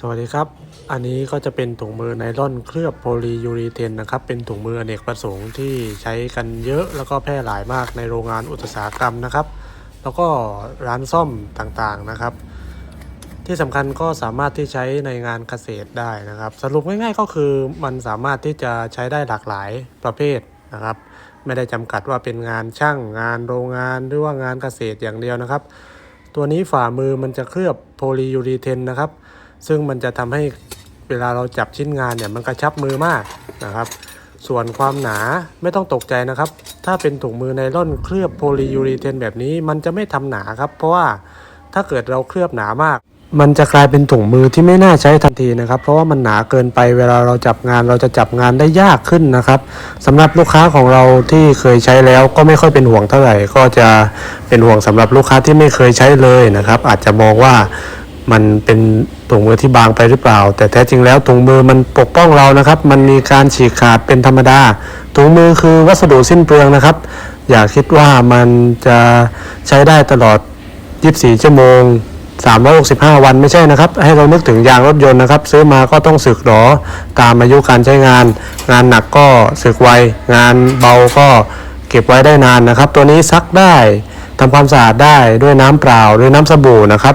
สวัสดีครับ อันนี้ก็จะเป็นถุงมือไนล่อนเคลือบโพลียูรีเทนนะครับ เป็นถุงมืออเนกประสงค์ที่ใช้กันเยอะแล้วก็แพร่หลายมากในโรงงานอุตสาหกรรมนะครับ แล้วก็ร้านซ่อมต่างๆนะครับ ที่สำคัญก็สามารถที่ใช้ในงานเกษตรได้นะครับ สรุปง่ายๆก็คือมันสามารถที่จะใช้ได้หลากหลายประเภทนะครับ ไม่ได้จำกัดว่าเป็นงานช่างงานโรงงานหรือว่างานเกษตรอย่างเดียวนะครับ ตัวนี้ฝ่ามือมันจะเคลือบโพลียูรีเทนนะครับ ซึ่งมันจะทำให้เวลาเราจับชิ้นงานเนี่ยมันกระชับมือมากนะครับ ส่วนความหนาไม่ต้องตกใจนะครับ ถ้าเป็นถุงมือไนล่อนเคลือบโพลียูรีเทนแบบนี้มันจะไม่ทำหนาครับ เพราะว่าถ้าเกิดเราเคลือบหนามากมันจะกลายเป็นถุงมือที่ไม่น่าใช้ทันทีนะครับ เพราะว่ามันหนาเกินไปเวลาเราจับงานเราจะจับงานได้ยากขึ้นนะครับสำหรับลูกค้าของเราที่เคยใช้แล้วก็ไม่ค่อยเป็นห่วงเท่าไหร่ ก็จะเป็นห่วงสำหรับลูกค้าที่ไม่เคยใช้เลยนะครับ อาจจะมองว่า มันเป็นถุงมือที่บางไปหรือเปล่า แต่แท้จริงแล้วถุงมือมันปกป้องเรานะครับ มันมีการฉีกขาดเป็นธรรมดาถุงมือคือวัสดุสิ้นเปลืองนะครับ อย่าคิดว่ามันจะใช้ได้ตลอด 24 ชั่วโมง 365 วันไม่ใช่นะครับ ให้เรานึกถึงยางรถยนต์นะครับ ซื้อมาก็ต้องสึกหรอตามอายุการใช้งาน งานหนักก็สึกไวงานเบาก็เก็บไว้ได้นานนะครับ ตัวนี้ซักได้ทำความสะอาดได้ด้วยน้ำเปล่าด้วยน้ำสบู่นะครับ